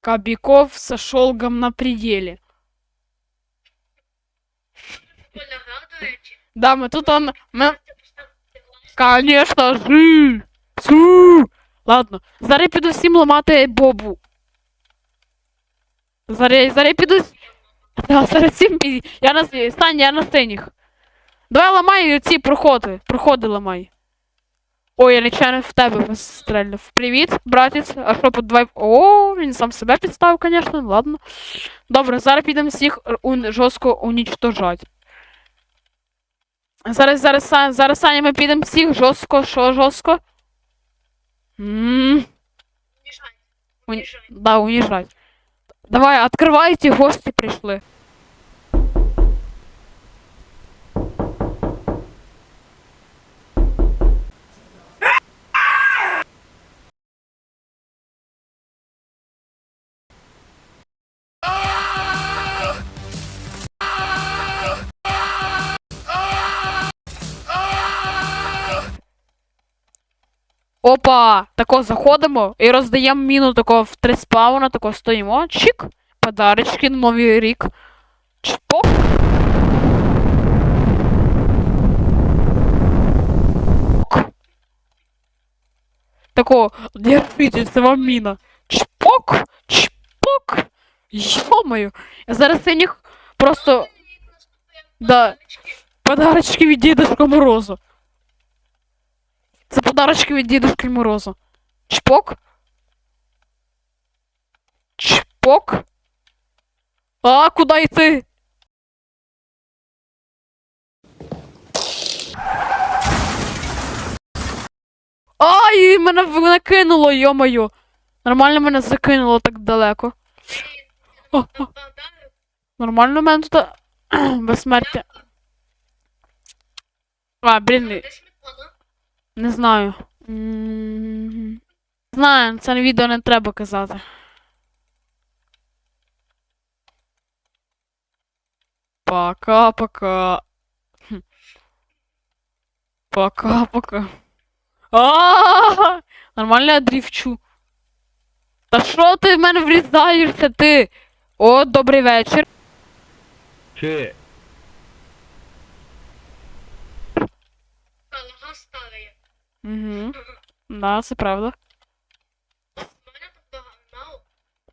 Кобяков сошел гам на пределе. Коля грав, до речі. Да, ми тут он. Ми... Можете поставити лайк. Конечно же. Су. Ладно. Зараз я піду всім ламати бобу. Зараз, зараз я піду. с- Да, зараз всім пі... Я на с- Стань, я на синіх. Давай ламай ці проходи. Проходи ламай. Ой, я нечайно в тебе стрельнув. Привіт, братець. А що по два. О, він сам себе підставив, звісно. Ладно. Добре, зараз підемо всіх ун... жорстко унічтожати. Зараз, зараз, Са- зараз Саня, ми підемо всіх жорстко, що жорстко? Ммм. Уні- да, унижать. Давай, открывайте, гости пришли. Опа! Тако заходимо і роздаємо міну тако в три спауна, тако стоїмо. Чик. Подарочки на Новий рік. Чпок. Тако, держите, це вам міна. Чпок! Чпок! Йомаю! Я зараз синіх просто Да. подарочки. подарочки від Дідушка Морозу. Подарочки від Дідушки Морозу. Чпок. Чпок. А, куди йти? Ай, мене накинуло, йо-моє. Нормально мене закинуло так далеко. О, о, нормально мене тут безсмертя. А, блін? Не знаю. Знаю, це на відео не треба казати. Пока-пока. Пока-пока. А! Нормально я дрівчу. Та що ти в мене врізаєшся ти? О, добрий вечір. Че? Угу. Да, це правда.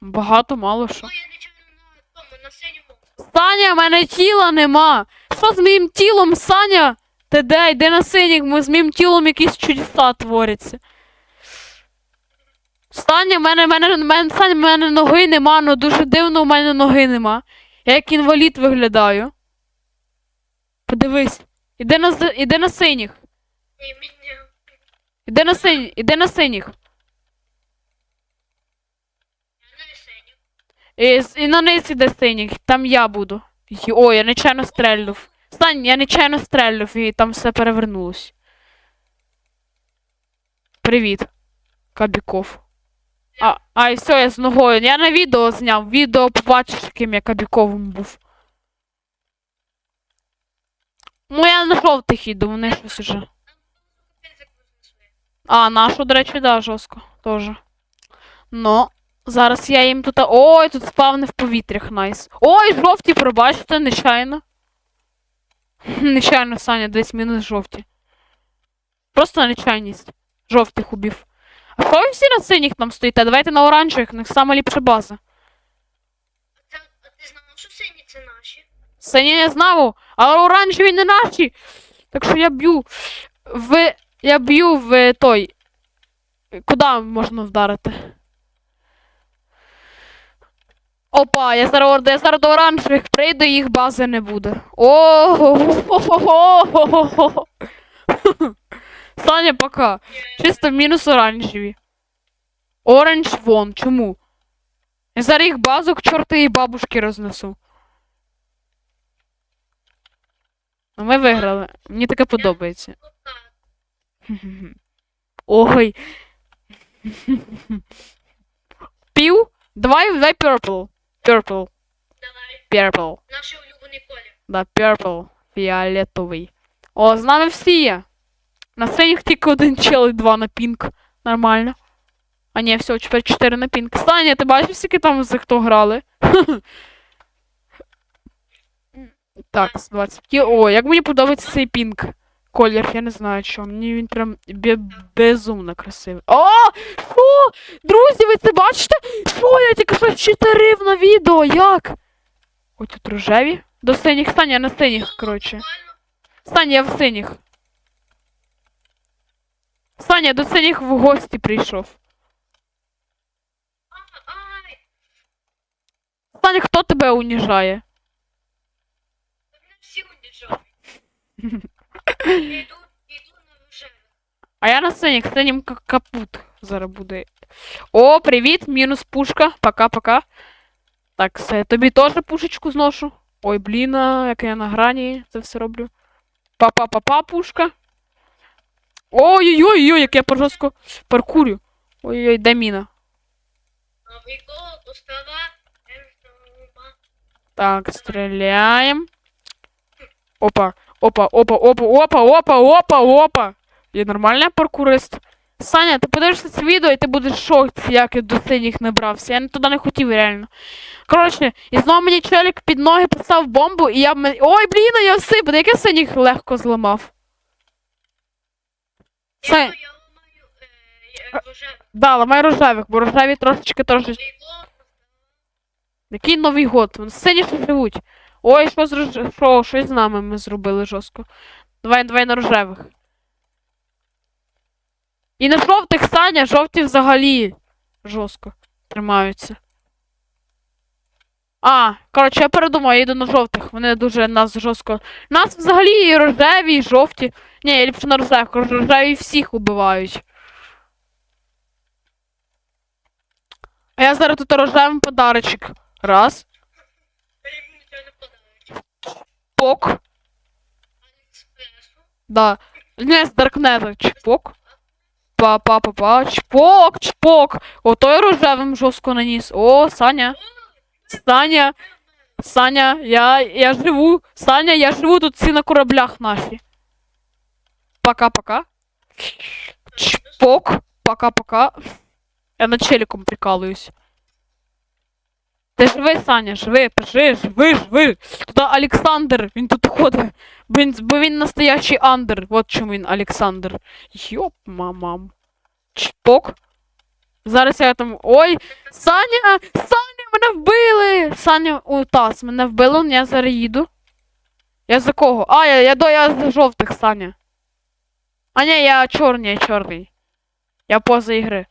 Багато мало. Що. Ну. Саня, в мене тіла нема. Що з моїм тілом, Саня? Ти де? Йди на синіх, ми з моїм тілом якісь чудеса творяться. Саня, в мене, в мене, в мене, Саня, в мене ноги нема, ну дуже дивно, в мене ноги нема. Я як інвалід виглядаю. Подивись. Іди на, іди на синіх. Іди на синіх. Іди на синіх. І, і на низ іде синіх, там я буду. О, я нечайно стрельнув. Стань, я нечайно стрельнув і там все перевернулось. Привіт. Кабіков. А, а і все, я з ногою. Я на відео зняв. Відео побачиш, яким я Кабіковим був. Ну, я на жовтих іду, вони щось уже. А, нашу, до речі, да, жорстко. Тоже. Ну, зараз я їм тут. Ой, тут спавни в повітрях, найс. Ой, жовті, пробачте, нечайно. Нечайно, Саня, десь мінус жовті. Просто нечайність. Жовтих убив. А що ви всі на синіх там стоїте? Давайте на оранжевих, у них сама ліпша база. А, а ти знав, що сині це наші? Сині не знав, але оранжеві не наші. Так що я б'ю в. Я б'ю в той. Куди можна вдарити? Опа, я зараз, я зараз до оранжевих прийду, їх бази не буде. О. Саня, пока. Чисто мінус оранжеві. Оранж вон. Чому? Я зараз їх базу к чортовій бабушки рознесу. Ну, ми виграли. Мені таке подобається. Ой. Пів? Давай, давай purple. Purple. Давай. Purple. Наш улюблений колір. Да, purple. Фіолетовий. О, з нами всі є. На синіх тільки один чел і два на пінк. Нормально. А ні, все, тепер 4 на пінк. Саня, ти бачив, скільки там за хто грали? так, з 20. Кі- О, як мені подобається цей пінк. Колір, я не знаю чому. Мені він прям безумно красивий. О! Що? Друзі, ви це бачите? Що я тільки що читерив на відео? Як? Ось тут рожеві. До синіх, Саня, я на синіх, коротше. Саня, я в синіх. Саня, до синіх в гості прийшов. Саня, хто тебе уніжає? всі унижають. А я на синіх, синім ка- капут зараз буде. О, привіт, мінус пушка. Пока-пока. Так, все, тобі теж пушечку зношу. Ой, блін, як я на грані це все роблю. Па-па-па-па, пушка. Ой-ой-ой, як я пожорстко паркурю. Ой-ой, де міна? Так, стріляємо. Опа, опа, опа, опа, опа, опа, опа, опа. Я нормальний паркурист. Саня, ти подивишся це відео і ти будеш в шоці, як я до синіх набрався. Я туди не хотів реально. Коротше, і знову мені челік під ноги поставив бомбу, і я Ой, блін, я всипав, як я синіх легко зламав. Я, Са- я ламаю е. Да, ламай рожевих, бо рожеві трошечки трошечки. Який Новий год? Вони сині ще живуть. Ой, що з що, щось з нами ми зробили жорстко. Давай, давай на рожевих. І на жовтих, Саня, жовті взагалі жорстко тримаються. А, коротше, я передумав, я йду на жовтих. Вони дуже нас жорстко. Нас взагалі і рожеві, і жовті. Ні, я ліпше на рожевих, рожеві всіх убивають. А я зараз тут рожевим подарочок. Раз. Пок. Аліекспресу. Да. Не з Даркнета. Чпок. Па-па-па-па. Чпок, чпок. Ото рожевим жорстко наніс. О, Саня. Саня. Саня, я, я живу. Саня, я живу тут всі на кораблях наші. Пока-пока. Чпок. Пока-пока. Я над челіком прикалуюсь. Ти живи, Саня, живи, пиши, живи, живи. Тут Олександр, він тут ходить. Він, бо він настоящий андер. Вот чому він Олександр. Йоп, мамам. Чпок. Зараз я там. Ой! Саня! Саня, мене вбили! Саня, о, тас, мене вбили, я зараз їду. Я за кого? А, я, я до я за жовтих, Саня. А ні, я чорний, я чорний. Я поза ігри.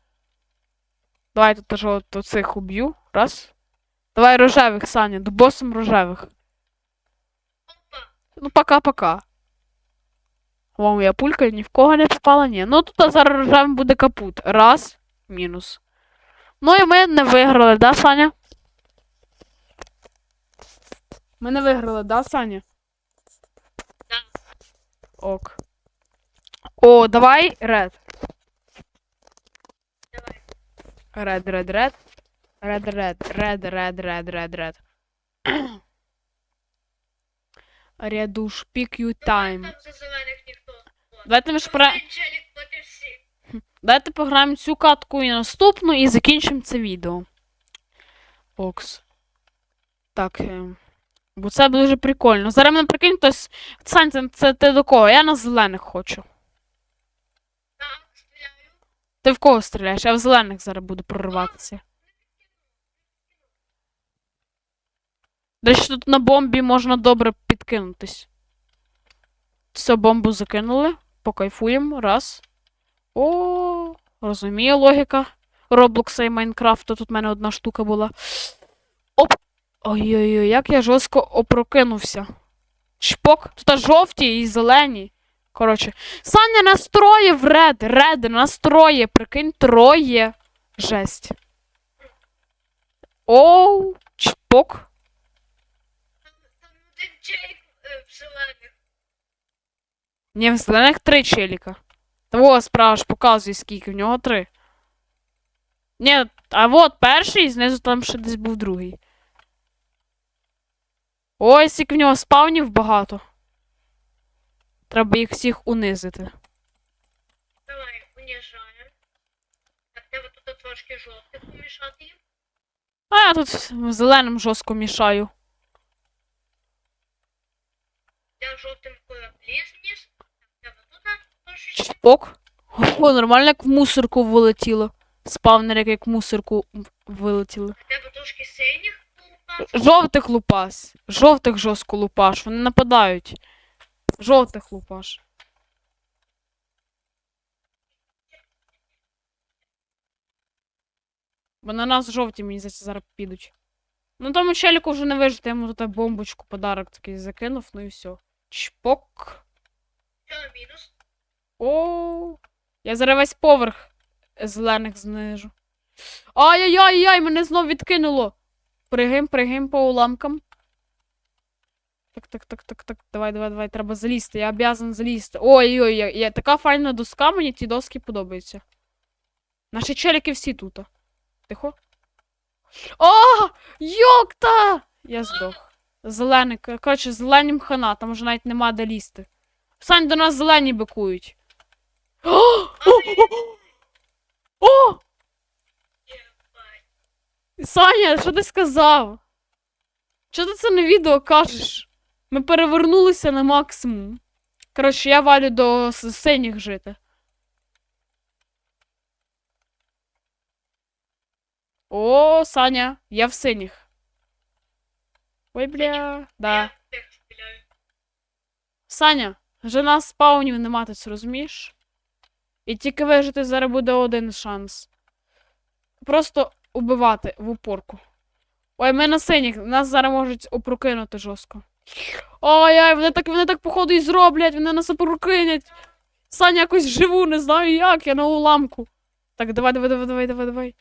Давай тут теж от цих уб'ю. Раз. Давай рожевих, Саня, до босом рожевих. Ну, пока-пока. О, моя пулька ні в кого не попала, ні. Ну тут зараз рожевим буде капут. Раз, мінус. Ну і ми не виграли, да, Саня? Ми не виграли, да, Саня? Да. Ок. О, давай ред. Давай. Ред, ред, ред. Ред, ред, ред, ред, ред, ред, ред. Рядуш, pick you time. Там за зелених ніхто. От. Давайте ми ж про... Давайте пограємо цю катку і наступну і закінчимо це відео. Окс. Так. Е... Бо це дуже прикольно. Зараз мене прикинь, хтось. Сань, це, це ти до кого? Я на зелених хочу. Так, стріляю. Ти в кого стріляєш? Я в зелених зараз буду прориватися. До речі, тут на бомбі можна добре підкинутись. Все, бомбу закинули. Покайфуємо. Раз. О, розумію логіка. Роблокса і Майнкрафта. Тут в мене одна штука була. Оп! Ой-ой-ой, як я жорстко опрокинувся. Шпок. Тут жовті і зелені. Коротше. Саня настроїв ред. Ред настроє. Прикинь, троє. Жесть. Оу, чпок. Челік е, в зелених. Ні, в зелених три челіка. Того справа ж показує, скільки, в нього три. Ні, а от перший, знизу там ще десь був другий. Ой, скільки в нього спавнів багато. Треба їх всіх унизити. Давай, уніжаємо. Так, тебе тут трошки жовтих помішати їм. А я тут зеленим жорстко мішаю. Я жовтим тут трошечки. Чпок. О, нормально як в мусорку вилетіло. Спавнер, як, як в мусорку вилетіло. Треба трошки синіх полупати. Жовтих лупас. Жовтих жорстко лупаш. Вони нападають. Жовтих лупаш. Бо на нас жовті, мені здається, зараз підуть. Ну тому челіку вже не вижити, я йому тут бомбочку, подарок такий закинув, ну і все. Чпок. Мінус? О, я зараз весь поверх зелених знижу. Ай-яй-яй-яй, мене знов відкинуло. Пригим, пригим по уламкам. Так, так, так, так, так. Давай, давай, давай, треба залізти. Я обязан залізти. Ой-ой, я, я така файна доска, мені ті доски подобаються. Наші челіки всі тут. Тихо. О! Йокта! Я здох. Зелений, коротше, зеленім хана, там вже навіть нема де лізти. Сань, до нас зелені бикують. О! Саня, що ти сказав? Що ти це на відео кажеш? Ми перевернулися на максимум. Коротше, я валю до синіх жити. О, Саня, я в синіх. Ой, бля. Да. Саня, вже нас спаунів нема, ти це розумієш? І тільки вижити зараз буде один шанс. Просто убивати в упорку. Ой, ми на синіх, нас зараз можуть опрокинути жорстко. Ой-ой, вони так, вони так походу і зроблять, вони нас опрокинять. Саня якось живу, не знаю як, я на уламку. Так, давай, давай, давай, давай, давай, давай.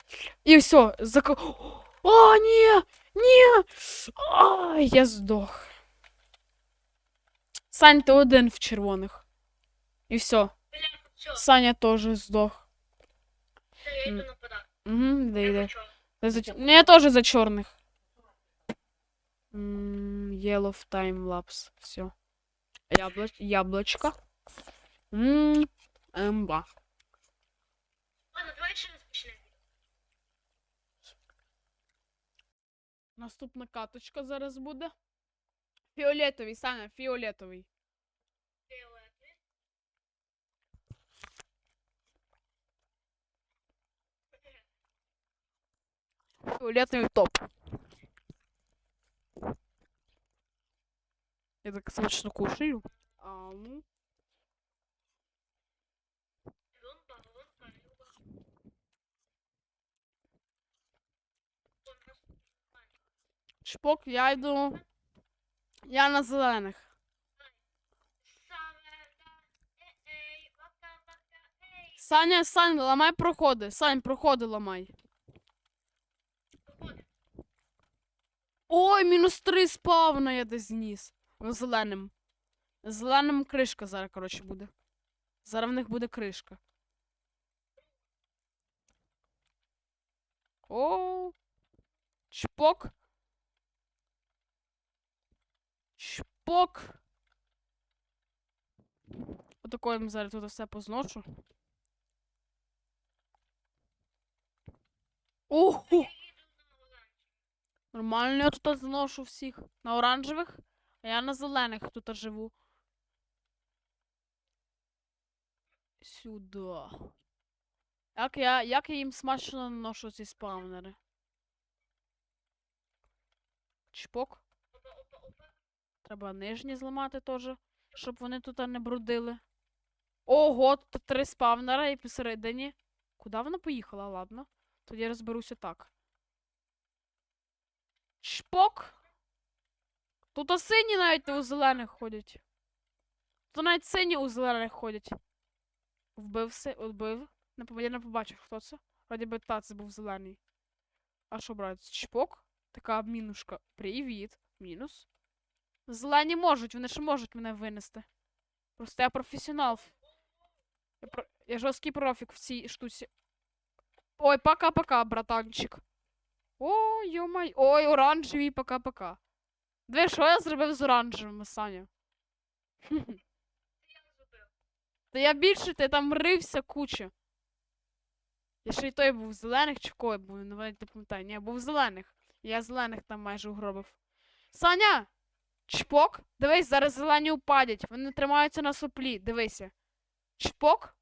І все, зак... О, ні! Ні! Ай, я здох. Сань, ти один в червоних. І все. Саня теж здох. я йду. Угу, Я йде. Ну, я теж за чорних. М, Yellow time lapse. Все. Яблоч... Яблочко. Ммм. Емба. Ладно, давай ще Наступна каточка зараз буде. Фіолетовий, Саня, фіолетовий. Фіолетовий. Фіолетовий топ. Я так смачно кушаю. Ам. Лунба, лунба, лунба. О, нас Шпок, я йду. Я на зелених. Саня, Сань, ламай проходи. Сань, проходи ламай. Ой, мінус три спавна я десь зніс. Зеленим. Зеленим кришка зараз, коротше, буде. Зараз в них буде кришка. О. Чпок. Чпок. Отако я їм зараз тут все позношу. Оху! Нормально я тут зношу всіх. На оранжевих, а я на зелених тут живу. Сюди. Як я, як я їм смачно наношу ці спавнери? Чпок. Треба нижні зламати теж, щоб вони тут не брудили. Ого, тут три спавнера і посередині. Куди вона поїхала? Ладно. Тоді я розберуся так. Шпок. Тут сині навіть у зелених ходять. Тут навіть сині у зелених ходять. Вбив си, вбив. Не, я не побачив, хто це. Вроді би та, це був зелений. А що брати? Чпок? Така мінушка. Привіт. Мінус. Зелені можуть, вони ж можуть мене винести. Просто я професіонал. Я, про... я жорсткий профік в цій штуці. Ой, пока-пока, братанчик. Ой, йомай. Ой, оранжеві, пока-пока. Диви, що я зробив з оранжевими, Саня? Та я більше ти там рився куча. Я ще й той був зелених чи кой був, навіть не пам'ятаю. Ні, був в зелених. Я зелених там майже угробив. Саня! Чпок? Дивись, зараз зелені упадять. Вони тримаються на соплі. Дивися. Чпок?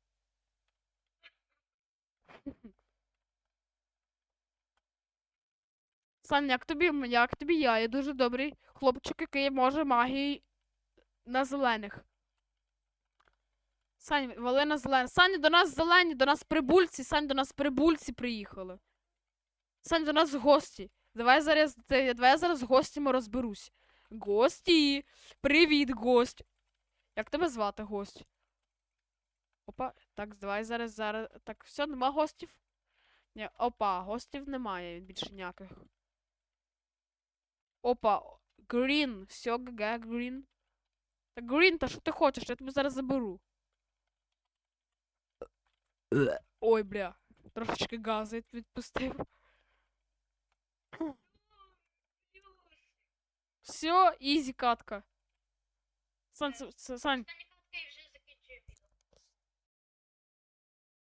Саня, як тобі, як тобі я? Я дуже добрий хлопчик, який може магією на зелених. Сань, вали на зелених. Саня, до нас зелені, до нас прибульці. Сань, до нас прибульці приїхали. Сань, до нас гості. Давай зараз, давай я зараз з гостями розберусь. Гості! Привіт, гость! Як тебе звати, гость? Опа, так, давай зараз, зараз. Так, все, нема гостів? Ні, опа, гостів немає більше ніяких. Опа, Грін, все, ГГ, Грін. Так, Грін, та що ти хочеш? Я тебе зараз заберу. Ой, бля. Трошечки газу відпустив. Все, изи катка. Сань, це-